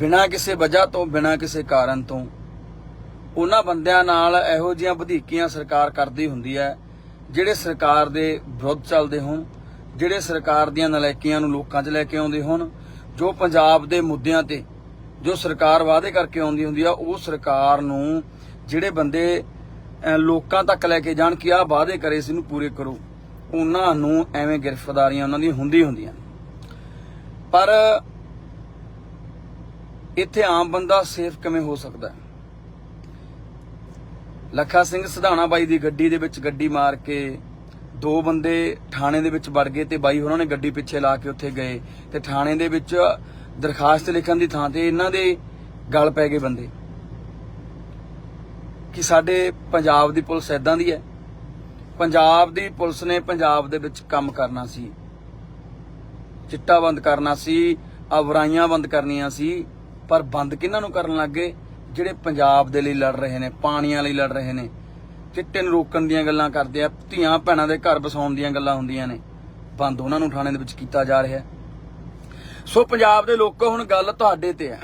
ਬਿਨਾਂ ਕਿਸੇ ਵਜ੍ਹਾ ਤੋਂ, ਬਿਨਾਂ ਕਿਸੇ ਕਾਰਨ ਤੋਂ, ਉਹਨਾਂ ਬੰਦਿਆਂ ਨਾਲ ਇਹੋ ਜਿਹੀਆਂ ਵਧੀਕੀਆਂ ਸਰਕਾਰ ਕਰਦੀ ਹੁੰਦੀ ਹੈ, ਜਿਹੜੇ ਸਰਕਾਰ ਦੇ ਵਿਰੁੱਧ ਚੱਲਦੇ ਹੋਣ, ਜਿਹੜੇ ਸਰਕਾਰ ਦੀਆਂ ਨਲਾਇਕੀਆਂ ਨੂੰ ਲੋਕਾਂ 'ਚ ਲੈ ਕੇ ਆਉਂਦੇ ਹੋਣ, ਜੋ ਪੰਜਾਬ ਦੇ ਮੁੱਦਿਆਂ ਤੇ, ਜੋ ਸਰਕਾਰ ਵਾਅਦੇ ਕਰਕੇ ਆਉਂਦੀ ਹੁੰਦੀ ਆ, ਉਹ ਸਰਕਾਰ ਨੂੰ ਜਿਹੜੇ ਬੰਦੇ ਲੋਕਾਂ ਤੱਕ ਲੈ ਕੇ ਜਾਣ ਕਿ ਆਹ ਵਾਅਦੇ ਕਰੇ, ਇਸ ਨੂੰ ਪੂਰੇ ਕਰੋ, ਉਹਨਾਂ ਨੂੰ ਐਵੇਂ ਗ੍ਰਿਫਤਾਰੀਆਂ ਉਹਨਾਂ ਦੀ ਹੁੰਦੀ ਹੁੰਦੀਆਂ ਪਰ ਇੱਥੇ ਆਮ ਬੰਦਾ ਸੇਫ ਕਿਵੇਂ ਹੋ ਸਕਦਾ ਲੱਖਾ ਸਿੰਘ ਸਿਧਾਣਾ ਬਾਈ ਦੀ ਗੱਡੀ ਦੇ ਵਿੱਚ ਗੱਡੀ ਮਾਰ ਕੇ ਦੋ ਬੰਦੇ ਥਾਣੇ ਦੇ ਵਿੱਚ ਵੜ ਗਏ ਤੇ ਬਾਈ ਉਹਨਾਂ ਨੇ ਗੱਡੀ ਪਿੱਛੇ ਲਾ ਕੇ ਉੱਥੇ ਗਏ ਤੇ ਥਾਣੇ ਦੇ ਵਿੱਚ ਦਰਖਾਸਤ ਲਿਖਣ ਦੀ ਥਾਂ ਤੇ ਇਹਨਾਂ ਦੇ ਗਲ ਪੈ ਗਏ ਬੰਦੇ। ਕਿ ਸਾਡੇ ਪੰਜਾਬ ਦੀ ਪੁਲਿਸ ਐਦਾਂ ਦੀ ਹੈ? ਪੰਜਾਬ ਦੀ ਪੁਲਿਸ ਨੇ ਪੰਜਾਬ ਦੇ ਵਿੱਚ ਕੰਮ ਕਰਨਾ ਸੀ। ਚਿੱਟਾ ਬੰਦ ਕਰਨਾ ਸੀ ਅਵਰਾਈਆਂ ਬੰਦ ਕਰਨੀਆਂ ਸੀ। ਪਰ ਬੰਦ ਕਿਹਨਾਂ ਨੂੰ ਕਰਨ ਲੱਗੇ ਜਿਹੜੇ ਪੰਜਾਬ ਦੇ ਲਈ ਲੜ ਰਹੇ ਨੇ, ਪਾਣੀਆਂ ਲਈ ਲੜ ਰਹੇ ਨੇ। ਚਿੱਟੇ ਨੂੰ ਰੋਕਣ ਦੀਆਂ ਗੱਲਾਂ ਕਰਦੇ ਆ, ਧੀਆਂ ਭੈਣਾਂ ਦੇ ਘਰ ਵਸਾਉਣ ਦੀਆਂ ਗੱਲਾਂ ਹੁੰਦੀਆਂ ਨੇ। ਬੰਦ ਉਹਨਾਂ ਨੂੰ ਥਾਣੇ ਦੇ ਵਿੱਚ ਕੀਤਾ ਜਾ ਰਿਹਾ। ਸੋ ਪੰਜਾਬ ਦੇ ਲੋਕੋ ਹੁਣ ਗੱਲ ਤੁਹਾਡੇ ਤੇ ਹੈ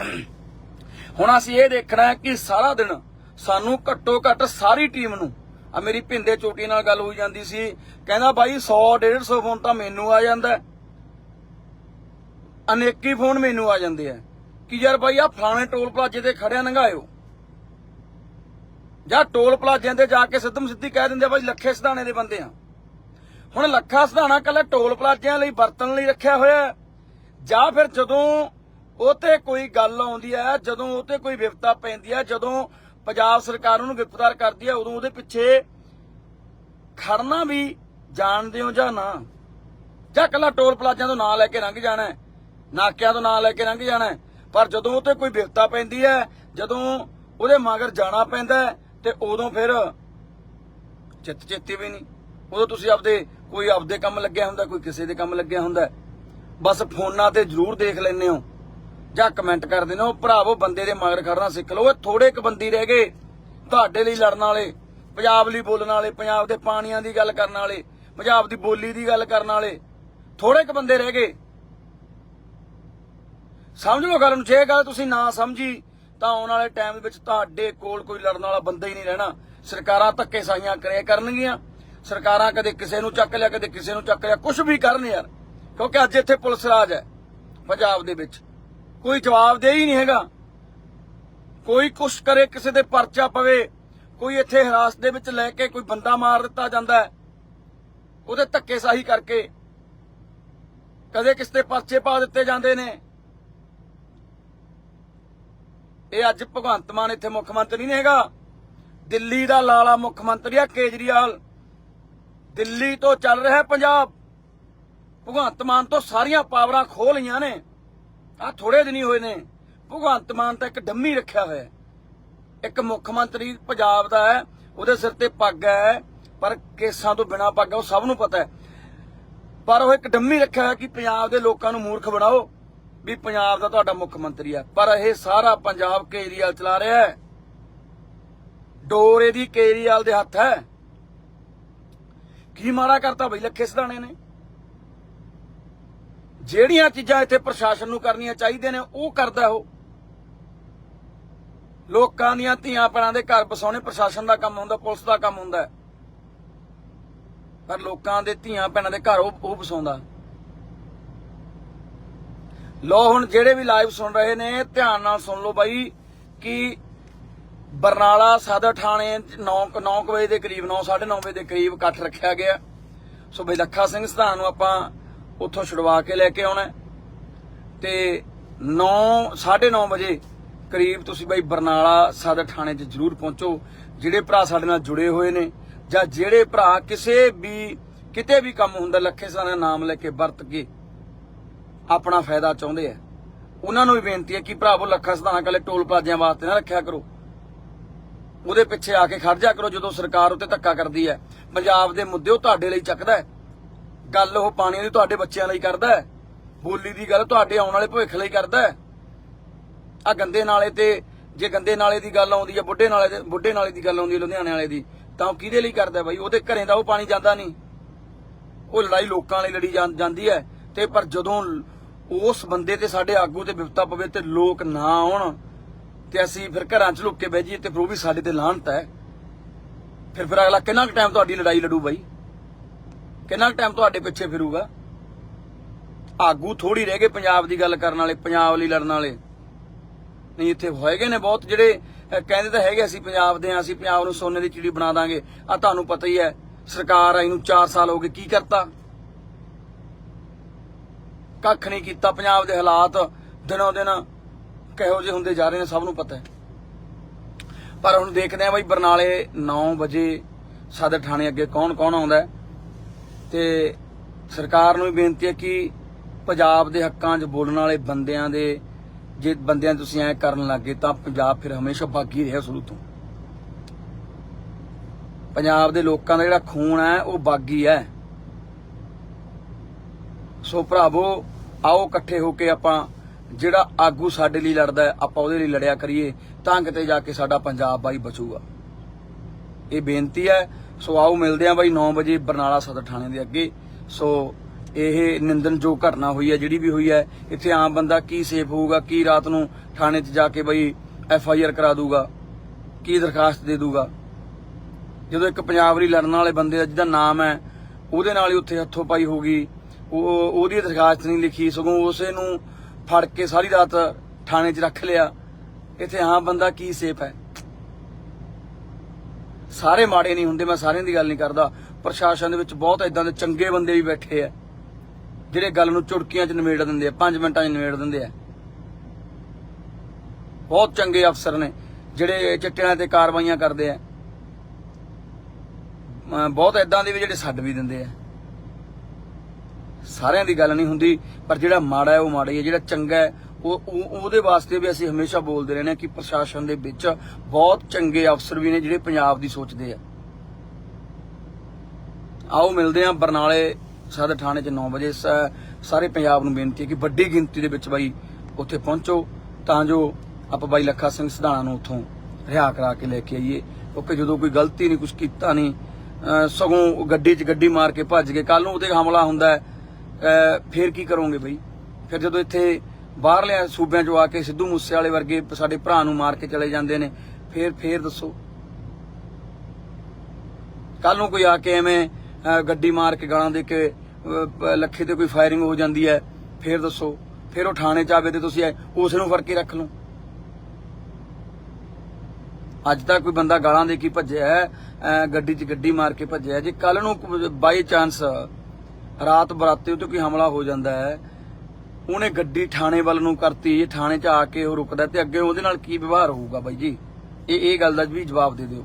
ਹੁਣ ਅਸੀਂ ਇਹ ਦੇਖਣਾ ਹੈ ਕਿ ਸਾਰਾ ਦਿਨ ਸਾਨੂੰ ਘੱਟੋ ਘੱਟ ਸਾਰੀ ਟੀਮ ਨੂੰ ਆ ਮੇਰੀ ਭਿੰਦੇ ਚੋਟੀ ਨਾਲ ਗੱਲ ਹੋਈ ਜਾਂਦੀ ਸੀ, ਕਹਿੰਦਾ ਬਾਈ 100 150 ਫੋਨ ਤਾਂ ਮੈਨੂੰ ਆ ਜਾਂਦਾ ਅਨੇਕੀ ਫੋਨ ਮੈਨੂੰ ਆ ਜਾਂਦੇ ਆ। ਕਿ ਯਾਰ ਬਾਈ ਆ ਫਲਾਣੇ ਟੋਲ ਪਲਾਜ਼ੇ ਤੇ ਖੜਿਆ ਨੰਗਾਇਓ ਜਾਂ ਟੋਲ ਪਲਾਜ਼ਿਆਂ ਤੇ ਜਾ ਕੇ ਸਿੱਧਮ ਸਿੱਧੀ ਕਹਿ ਦਿੰਦੇ ਬਾਈ, ਲੱਖੇ ਸਿਧਾਣੇ ਦੇ ਬੰਦੇ ਆ। ਹੁਣ ਲੱਖਾ ਸਿਧਾਣਾ ਕੱਲਾ ਟੋਲ ਪਲਾਜ਼ਿਆਂ ਲਈ ਵਰਤਣ ਲਈ ਰੱਖਿਆ ਹੋਇਆ ਜਾਂ ਫਿਰ ਜਦੋਂ ਉਹ ਤੇ ਕੋਈ ਗੱਲ ਆਉਂਦੀ ਹੈ, ਜਦੋਂ ਉਹ ਤੇ ਕੋਈ ਵਿਪਤਾ ਪੈਂਦੀ ਹੈ, ਜਦੋਂ ਪੰਜਾਬ ਸਰਕਾਰ ਉਹਨੂੰ ਗ੍ਰਿਫਤਾਰ ਕਰਦੀ ਹੈ, ਉਦੋਂ ਉਹਦੇ ਪਿੱਛੇ ਖੜਨਾ ਵੀ ਜਾਣਦੇ ਹੋ ਜਾਂ ਨਾ? ਜਾਂ ਕੱਲਾ ਟੋਲ ਪਲਾਜ਼ਿਆਂ ਤੋਂ ਨਾਂ ਲੈ ਕੇ ਲੰਘ ਜਾਣਾ ਨਾਕਿਆਂ ਤੋਂ ਨਾਂ ਲੈ ਕੇ ਲੰਘ ਜਾਣਾ ਪਰ ਜਦੋਂ ਉਹ ਤੇ ਕੋਈ ਵਿਪਤਾ ਪੈਂਦੀ ਹੈ, ਜਦੋਂ ਉਹਦੇ ਮਗਰ ਜਾਣਾ ਪੈਂਦਾ ਤੇ ਉਦੋਂ ਫਿਰ ਚਿੱਤ ਚੇਤੀ ਵੀ ਨਹੀਂ। ਉਦੋਂ ਤੁਸੀਂ ਆਪਦੇ, ਕੋਈ ਆਪਦੇ ਕੰਮ ਲੱਗਿਆ ਹੁੰਦਾ, ਕੋਈ ਕਿਸੇ ਦੇ ਕੰਮ ਲੱਗਿਆ ਹੁੰਦਾ ਬਸ ਫੋਨਾਂ ਤੇ ਜ਼ਰੂਰ ਦੇਖ ਲੈਂਦੇ ਹੋ। ਜਾਂ ਕਮੈਂਟ ਕਰ ਦਿੰਦੇ ਹੋ, ਭਰਾਵੋ, ਬੰਦੇ ਦੇ ਮਗਰ ਖੜਨਾ ਸਿੱਖ ਲਓ। ਇਹ ਥੋੜੇ ਕੁ ਬੰਦੀ ਰਹਿ ਗਏ, ਤੁਹਾਡੇ ਲਈ ਲੜਨ ਵਾਲੇ, ਪੰਜਾਬ ਲਈ ਬੋਲਣ ਵਾਲੇ, ਪੰਜਾਬ ਦੇ ਪਾਣੀਆਂ ਦੀ ਗੱਲ ਕਰਨ ਵਾਲੇ, ਪੰਜਾਬ ਦੀ ਬੋਲੀ ਦੀ ਗੱਲ ਕਰਨ ਵਾਲੇ ਥੋੜੇ ਕੁ ਬੰਦੇ ਰਹਿ ਗਏ। ਸਮਝ ਲਓ ਗੱਲ ਨੂੰ, ਜੇ ਗੱਲ ਤੁਸੀਂ ਨਾ ਸਮਝੀ, ਤਾਂ ਆਉਣ ਵਾਲੇ ਟਾਈਮ ਦੇ ਵਿੱਚ ਤੁਹਾਡੇ ਕੋਲ ਕੋਈ ਲੜਨ ਵਾਲਾ ਬੰਦਾ ਹੀ ਨਹੀਂ ਰਹਿਣਾ। ਸਰਕਾਰਾਂ ਧੱਕੇ ਸਾਈਆਂ ਕਰਿਆ ਕਰਨਗੀਆਂ। ਸਰਕਾਰਾਂ ਕਦੇ ਕਿਸੇ ਨੂੰ ਚੱਕ ਲਿਆ, ਕਦੇ ਕਿਸੇ ਨੂੰ ਚੱਕ ਲਿਆ ਕੁਝ ਵੀ ਕਰਨ ਯਾਰ। ਕਿਉਂਕਿ ਅੱਜ ਇੱਥੇ ਪੁਲਿਸ ਰਾਜ ਹੈ, ਪੰਜਾਬ ਦੇ ਵਿੱਚ। ਕੋਈ ਜਵਾਬ ਦੇ ਹੀ ਨਹੀਂ ਹੈਗਾ। ਕੋਈ ਕੁਛ ਕਰੇ, ਕਿਸੇ ਦੇ ਪਰਚਾ ਪਵੇ, ਕੋਈ ਇੱਥੇ ਹਿਰਾਸਤ ਦੇ ਵਿੱਚ ਲੈ ਕੇ ਕੋਈ ਬੰਦਾ ਮਾਰ ਦਿੱਤਾ ਜਾਂਦਾ ਹੈ, ਉਹਦੇ ਧੱਕੇਸ਼ਾਹੀ ਕਰਕੇ ਕਦੇ ਕਿਸੇ ਤੇ ਪਰਚੇ ਪਾ ਦਿੱਤੇ ਜਾਂਦੇ ਨੇ। ਇਹ ਅੱਜ ਭਗਵੰਤ ਮਾਨ ਇੱਥੇ ਮੁੱਖ ਮੰਤਰੀ ਨਹੀਂ ਹੈਗਾ। ਦਿੱਲੀ ਦਾ ਲਾਲਾ ਮੁੱਖ ਮੰਤਰੀ ਆ ਕੇਜਰੀਵਾਲ। ਦਿੱਲੀ ਤੋਂ ਚੱਲ ਰਿਹਾ ਪੰਜਾਬ। ਭਗਵੰਤ ਮਾਨ ਤੋਂ ਸਾਰੀਆਂ ਪਾਵਰਾਂ ਖੋਹ ਲਈਆਂ ਨੇ। ਆ ਥੋੜੇ ਦਿਨ ਹੀ ਹੋਏ ਨੇ। ਭਗਵੰਤ ਮਾਨ ਤਾਂ ਇੱਕ ਡੰਮੀ ਰੱਖਿਆ ਹੋਇਆ ਇੱਕ ਮੁੱਖ ਮੰਤਰੀ ਪੰਜਾਬ ਦਾ ਹੈ, ਉਹਦੇ ਸਿਰ ਤੇ ਪੱਗ ਹੈ, ਪਰ ਕੇਸਾਂ ਤੋਂ ਬਿਨਾ ਪੱਗ ਹੈ, ਉਹ ਸਭ ਨੂੰ ਪਤਾ ਹੈ। ਪਰ ਉਹ ਇੱਕ ਡੰਮੀ ਰੱਖਿਆ ਹੋਇਆ ਕਿ ਪੰਜਾਬ ਦੇ ਲੋਕਾਂ ਨੂੰ ਮੂਰਖ ਬਣਾਓ। ਵੀ ਪੰਜਾਬ ਦਾ ਤੁਹਾਡਾ ਮੁੱਖ ਮੰਤਰੀ ਹੈ ਪਰ ਇਹ ਸਾਰਾ ਪੰਜਾਬ ਕੇਜਰੀਵਾਲ ਚਲਾ ਰਿਹਾ ਹੈ। ਡੋਰ ਇਹਦੀ ਕੇਜਰੀਵਾਲ ਦੇ ਹੱਥ ਹੈ। ਕੀ ਮਾੜਾ ਕਰਤਾ ਬਈ, ਲੱਖੇ ਸਦਾਣੇ ਨੇ। ਜਿਹੜੀਆਂ ਚੀਜ਼ਾਂ ਇੱਥੇ ਪ੍ਰਸ਼ਾਸਨ ਨੂੰ ਕਰਨੀਆਂ ਚਾਹੀਦੀਆਂ ਨੇ, ਉਹ ਕਰਦਾ ਉਹ। ਲੋਕਾਂ ਦੀਆਂ ਧੀਆਂ ਭੈਣਾਂ ਦੇ ਘਰ ਬਸਾਉਣੇ ਪ੍ਰਸ਼ਾਸਨ ਦਾ ਕੰਮ ਹੁੰਦਾ, ਪੁਲਿਸ ਦਾ ਕੰਮ ਹੁੰਦਾ। ਪਰ ਲੋਕਾਂ ਦੇ ਧੀਆਂ ਭੈਣਾਂ ਦੇ ਘਰ ਉਹ ਉਹ ਬਸਾਉਂਦਾ ਲੋ ਹੁਣ ਜਿਹੜੇ ਵੀ ਲਾਈਵ ਸੁਣ ਰਹੇ ਨੇ, ਧਿਆਨ ਨਾਲ ਸੁਣ ਲਓ ਬਾਈ, ਕਿ ਬਰਨਾਲਾ ਸਦਰ ਥਾਣੇ 9 9 ਵਜੇ ਦੇ ਕਰੀਬ 9 9:30 ਵਜੇ ਦੇ ਕਰੀਬ ਇਕੱਠ ਰੱਖਿਆ ਗਿਆ ਸੋ ਬਈ ਲੱਖਾ ਸਿੰਘ ਸਧਾਨ ਨੂੰ ਆਪਾਂ ਉੱਥੋਂ ਛੁਡਵਾ ਕੇ ਲੈ ਕੇ ਆਉਣਾ ਹੈ। ਤੇ 9 9:30 ਵਜੇ ਕਰੀਬ ਤੁਸੀਂ ਬਾਈ ਬਰਨਾਲਾ ਸਦਰ ਥਾਣੇ 'ਚ ਜ਼ਰੂਰ ਪਹੁੰਚੋ, ਜਿਹੜੇ ਭਰਾ ਸਾਡੇ ਨਾਲ ਜੁੜੇ ਹੋਏ ਨੇ, ਜਾਂ ਜਿਹੜੇ ਭਰਾ ਕਿਸੇ ਵੀ, ਕਿਤੇ ਵੀ ਕੰਮ ਹੁੰਦਾ, ਲੱਖੇ ਸਾਰਾ ਨਾਮ ਲੈ ਕੇ ਵਰਤ ਕੇ ਆਪਣਾ ਫਾਇਦਾ ਚਾਹੁੰਦੇ ਆ। ਉਹਨਾਂ ਨੂੰ ਵੀ ਬੇਨਤੀ ਹੈ ਕਿ ਭਰਾਵੋ, ਲੱਖਾਂ ਸਧਾਨਾ ਕੱਲੇ ਟੋਲ ਪਲਾਜ਼ਿਆਂ ਵਾਸਤੇ ਨਾ ਰੱਖਿਆ ਕਰੋ। ਉਹਦੇ ਪਿੱਛੇ ਆ ਕੇ ਖੜ ਜਾ ਕਰੋ, ਜਦੋਂ ਸਰਕਾਰ ਉੱਤੇ ਧੱਕਾ ਕਰਦੀ ਹੈ। ਪੰਜਾਬ ਦੇ ਮੁੱਦੇ ਉਹ ਤੁਹਾਡੇ ਲਈ ਚੱਕਦਾ ਹੈ। ਗੱਲ ਉਹ ਪਾਣੀ ਦੀ ਤੁਹਾਡੇ ਬੱਚਿਆਂ ਲਈ ਕਰਦਾ ਹੈ। ਬੋਲੀ ਦੀ ਗੱਲ ਤੁਹਾਡੇ ਆਉਣ ਵਾਲੇ ਭਵਿੱਖ ਲਈ ਕਰਦਾ ਹੈ। ਆ ਗੰਦੇ ਨਾਲੇ ਤੇ ਜੇ ਗੰਦੇ ਨਾਲੇ ਦੀ ਗੱਲ ਆਉਂਦੀ ਹੈ, ਬੁੱਢੇ ਨਾਲੇ ਦੇ ਬੁੱਢੇ ਨਾਲੇ ਦੀ ਗੱਲ ਆਉਂਦੀ ਹੈ, ਲੁਧਿਆਣੇ ਵਾਲੇ ਦੀ, ਤਾਂ ਉਹ ਕਿਹਦੇ ਲਈ ਕਰਦਾ ਬਾਈ? ਉਹਦੇ ਘਰੇ ਦਾ ਉਹ ਪਾਣੀ ਜਾਂਦਾ ਨਹੀਂ। ਉਹ ਲੜਾਈ ਲੋਕਾਂ ਲਈ ਲੜੀ ਜਾਂਦੀ ਹੈ। ਤੇ ਪਰ ਜਦੋਂ ਉਸ ਬੰਦੇ ਤੇ ਸਾਡੇ ਆਗੂ ਤੇ ਵਿਪਤਾ ਪਵੇ ਤੇ ਲੋਕ ਨਾ ਆਉਣ ਤੇ ਅਸੀਂ ਫਿਰ ਘਰਾਂ 'ਚ ਲੁੱਕ ਕੇ ਬਹਿ ਜਾਈਏ ਤੇ ਫਿਰ ਉਹ ਵੀ ਸਾਡੇ ਤੇ ਲਾਹਨਤ ਹੈ। ਫਿਰ ਫਿਰ ਅਗਲਾ ਕਿੰਨਾ ਕੁ ਟਾਈਮ ਤੁਹਾਡੀ ਲੜਾਈ ਲੜੂ ਬਾਈ? ਕਿੰਨਾ ਕੁ ਟਾਈਮ ਤੁਹਾਡੇ ਪਿੱਛੇ ਫਿਰੂਗਾ? ਆਗੂ ਥੋੜੀ ਰਹਿ ਗਏ ਪੰਜਾਬ ਦੀ ਗੱਲ ਕਰਨ ਵਾਲੇ, ਪੰਜਾਬ ਲਈ ਲੜਨ ਵਾਲੇ। ਨਹੀਂ, ਇੱਥੇ ਹੋਏਗੇ ਨੇ ਬਹੁਤ ਜਿਹੜੇ ਕਹਿੰਦੇ ਤਾਂ ਹੈਗੇ ਅਸੀਂ ਪੰਜਾਬ ਦੇ ਆ ਅਸੀਂ ਪੰਜਾਬ ਨੂੰ ਸੋਨੇ ਦੀ ਚਿੜੀ ਬਣਾ ਦਾਂਗੇ। ਆ ਤੁਹਾਨੂੰ ਪਤਾ ਹੀ ਹੈ, ਸਰਕਾਰ ਆਈ ਨੂੰ 4 ਸਾਲ ਹੋ ਗਏ, ਕੀ ਕਰਤਾ? ਕੱਖ ਨਹੀਂ ਕੀਤਾ ਪੰਜਾਬ ਦੇ ਹਾਲਾਤ ਦਿਨੋਂ ਦਿਨ ਕਿਹੋ ਜਿਹੇ ਹੁੰਦੇ ਜਾ ਰਹੇ ਨੇ ਸਭ ਨੂੰ ਪਤਾ ਹੈ। ਪਰ ਹੁਣ ਦੇਖਦੇ ਆ ਬਈ ਬਰਨਾਲੇ 9 ਵਜੇ ਸਦਰ ਥਾਣੇ ਅੱਗੇ ਕੌਣ ਕੌਣ ਆਉਂਦਾ ਤੇ ਸਰਕਾਰ ਨੂੰ ਵੀ ਬੇਨਤੀ ਹੈ ਕਿ ਪੰਜਾਬ ਦੇ ਹੱਕਾਂ 'ਚ ਬੋਲਣ ਵਾਲੇ ਬੰਦਿਆਂ ਦੇ, ਜੇ ਬੰਦਿਆਂ ਤੁਸੀਂ ਐ ਕਰਨ ਲੱਗੇ ਤਾਂ ਪੰਜਾਬ ਫਿਰ ਹਮੇਸ਼ਾ ਬਾਗੀ ਰਿਹਾ ਸ਼ੁਰੂ ਤੋਂ। ਪੰਜਾਬ ਦੇ ਲੋਕਾਂ ਦਾ ਜਿਹੜਾ ਖੂਨ ਹੈ ਉਹ ਬਾਗੀ ਹੈ। ਸੋ ਭਰਾਵੋ ਆਓ ਇਕੱਠੇ ਹੋ ਕੇ ਆਪਾਂ ਜਿਹੜਾ ਆਗੂ ਸਾਡੇ ਲਈ ਲੜਦਾ ਆਪਾਂ ਉਹਦੇ ਲਈ ਲੜਿਆ ਕਰੀਏ, ਤਾਂ ਕਿਤੇ ਜਾ ਕੇ ਸਾਡਾ ਪੰਜਾਬ ਬਾਈ ਬਚੂਗਾ। ਇਹ ਬੇਨਤੀ ਹੈ, ਸੋ ਆਓ ਮਿਲਦੇ ਆਂ ਬਾਈ 9 ਵਜੇ ਬਰਨਾਲਾ ਸਦਰ ਥਾਣੇ ਦੇ ਅੱਗੇ। ਸੋ ਇਹ ਨਿੰਦਨਯੋਗ ਘਟਨਾ ਹੋਈ ਹੈ, ਜਿਹੜੀ ਵੀ ਹੋਈ ਹੈ, ਇੱਥੇ ਆਮ ਬੰਦਾ ਕੀ ਸੇਫ ਹੋਊਗਾ, ਕੀ ਰਾਤ ਨੂੰ ਥਾਣੇ 'ਚ ਜਾ ਕੇ ਬਈ ਐਫ ਆਈ ਆਰ ਕਰਾ ਦੂਗਾ ਕੀ ਦਰਖਾਸਤ ਦੇ ਦੂਗਾ ਜਦੋਂ ਇੱਕ ਪੰਜਾਬ ਲਈ ਲੜਨ ਵਾਲੇ ਬੰਦੇ ਦਾ ਜਿਹਦਾ ਨਾਮ ਹੈ, ਉਹਦੇ ਨਾਲ ਹੀ ਉੱਥੇ ਹੱਥੋਂ ਪਾਈ ਹੋਗੀ ਉਹ ਉਹਦੀ ਦਰਖਾਸਤ ਨਹੀਂ ਲਿਖੀ, ਸਗੋਂ ਉਸੇ ਨੂੰ ਫੜ ਕੇ ਸਾਰੀ ਰਾਤ ਥਾਣੇ 'ਚ ਰੱਖ ਲਿਆ। ਇੱਥੇ ਹਾਂ ਬੰਦਾ ਕੀ ਸੇਫ ਹੈ? ਸਾਰੇ ਮਾੜੇ ਨਹੀਂ ਹੁੰਦੇ, ਮੈਂ ਸਾਰਿਆਂ ਦੀ ਗੱਲ ਨਹੀਂ ਕਰਦਾ। ਪ੍ਰਸ਼ਾਸਨ ਦੇ ਵਿੱਚ ਬਹੁਤ ਇਦਾਂ ਦੇ ਚੰਗੇ ਬੰਦੇ ਵੀ ਬੈਠੇ ਆ, ਜਿਹੜੇ ਗੱਲ ਨੂੰ ਚੁਟਕੀਆਂ 'ਚ ਨਿਬੇੜ ਦਿੰਦੇ ਆ 5 ਮਿੰਟਾਂ 'ਚ ਨਿਬੇੜ ਦਿੰਦੇ ਆ। ਬਹੁਤ ਚੰਗੇ ਅਫਸਰ ਨੇ, ਜਿਹੜੇ ਚਿੱਟਿਆਂ ਤੇ ਕਾਰਵਾਈਆਂ ਕਰਦੇ ਆ। ਬਹੁਤ ਇਦਾਂ ਦੇ ਵੀ ਜਿਹੜੇ ਛੱਡ ਵੀ ਦਿੰਦੇ ਆ। ਸਾਰਿਆਂ ਦੀ ਗੱਲ ਨਹੀਂ ਹੁੰਦੀ, ਪਰ ਜਿਹੜਾ ਮਾੜਾ ਹੈ ਉਹ ਮਾੜਾ ਹੀ ਹੈ, ਜਿਹੜਾ ਚੰਗਾ ਹੈ, ਉਹ ਉਹਦੇ ਵਾਸਤੇ ਵੀ ਅਸੀਂ ਹਮੇਸ਼ਾ ਬੋਲਦੇ ਰਹਿੰਦੇ ਹਾਂ ਕਿ ਪ੍ਰਸ਼ਾਸਨ ਦੇ ਵਿੱਚ ਬਹੁਤ ਚੰਗੇ ਅਫਸਰ ਵੀ ਨੇ ਜਿਹੜੇ ਪੰਜਾਬ ਦੀ ਸੋਚਦੇ ਆ। ਆਓ ਮਿਲਦੇ ਆ ਬਰਨਾਲੇ ਸਦਰ ਥਾਣੇ 'ਚ 9 ਵਜੇ। ਸਾਰੇ ਪੰਜਾਬ ਨੂੰ ਬੇਨਤੀ ਹੈ ਕਿ ਵੱਡੀ ਗਿਣਤੀ ਦੇ ਵਿੱਚ ਬਾਈ ਉੱਥੇ ਪਹੁੰਚੋ, ਤਾਂ ਜੋ ਆਪਾਂ ਬਾਈ ਲੱਖਾ ਸਿੰਘ ਸਿਧਾਣਾ ਨੂੰ ਉੱਥੋਂ ਰਿਹਾ ਕਰਾ ਕੇ ਲੈ ਕੇ ਆਈਏ। ਕਿਉਂਕਿ ਜਦੋਂ ਕੋਈ ਗਲਤੀ ਨਹੀਂ ਕੁਝ ਕੀਤਾ ਨਹੀਂ ਸਗੋਂ ਗੱਡੀ 'ਚ ਗੱਡੀ ਮਾਰ ਕੇ ਭੱਜ ਗਏ। ਕੱਲ ਨੂੰ ਉਹਤੇ ਹਮਲਾ ਹੁੰਦਾ ਹੈ। ਫੇਰ ਕੀ ਕਰੋਗੇ ਬਈ? ਫਿਰ ਜਦੋਂ ਇੱਥੇ ਬਾਹਰਲੇ ਸੂਬਿਆਂ 'ਚੋਂ ਆ ਕੇ ਸਿੱਧੂ ਮੂਸੇ ਵਾਲੇ ਵਰਗੇ ਸਾਡੇ ਭਰਾ ਨੂੰ ਮਾਰ ਕੇ ਚਲੇ ਜਾਂਦੇ ਨੇ, ਫਿਰ, ਫੇਰ ਦੱਸੋ। ਕੱਲ ਨੂੰ ਕੋਈ ਆ ਕੇ ਐਵੇਂ ਗੱਡੀ ਮਾਰ ਕੇ ਗਾਲਾਂ ਦੇ ਕੇ ਲੱਖੇ ਤੇ ਕੋਈ ਫਾਇਰਿੰਗ ਹੋ ਜਾਂਦੀ ਹੈ, ਫਿਰ ਦੱਸੋ। ਫਿਰ ਉਹ ਥਾਣੇ ਚ ਆਵੇ ਤੇ ਤੁਸੀਂ ਐ- ਉਸ ਨੂੰ ਫੜ ਕੇ ਰੱਖ ਲਓ। ਅੱਜ ਤੱਕ ਕੋਈ ਬੰਦਾ ਗਾਲਾਂ ਦੇ ਕੇ ਭੱਜਿਆ ਹੈ ਗੱਡੀ 'ਚ ਗੱਡੀ ਮਾਰ ਕੇ ਭੱਜਿਆ ਜੇ ਕੱਲ ਨੂੰ ਬਾਈ ਚਾਂਸ ਰਾਤ ਬਰਾਤੇ ਉੱਤੇ ਕੋਈ ਹਮਲਾ ਹੋ ਜਾਂਦਾ ਹੈ। ਉਹਨੇ ਗੱਡੀ ਥਾਣੇ ਵੱਲ ਨੂੰ ਕਰਤੀ, ਥਾਣੇ 'ਚ ਆ ਕੇ ਉਹ ਰੁਕਦਾ ਤੇ ਅੱਗੇ ਉਹਦੇ ਨਾਲ ਕੀ ਵਿਵਹਾਰ ਹੋਊਗਾ ਬਾਈ ਜੀ? ਇਹ ਇਹ ਗੱਲ ਦਾ ਵੀ ਜਵਾਬ ਦੇ ਦਿਓ।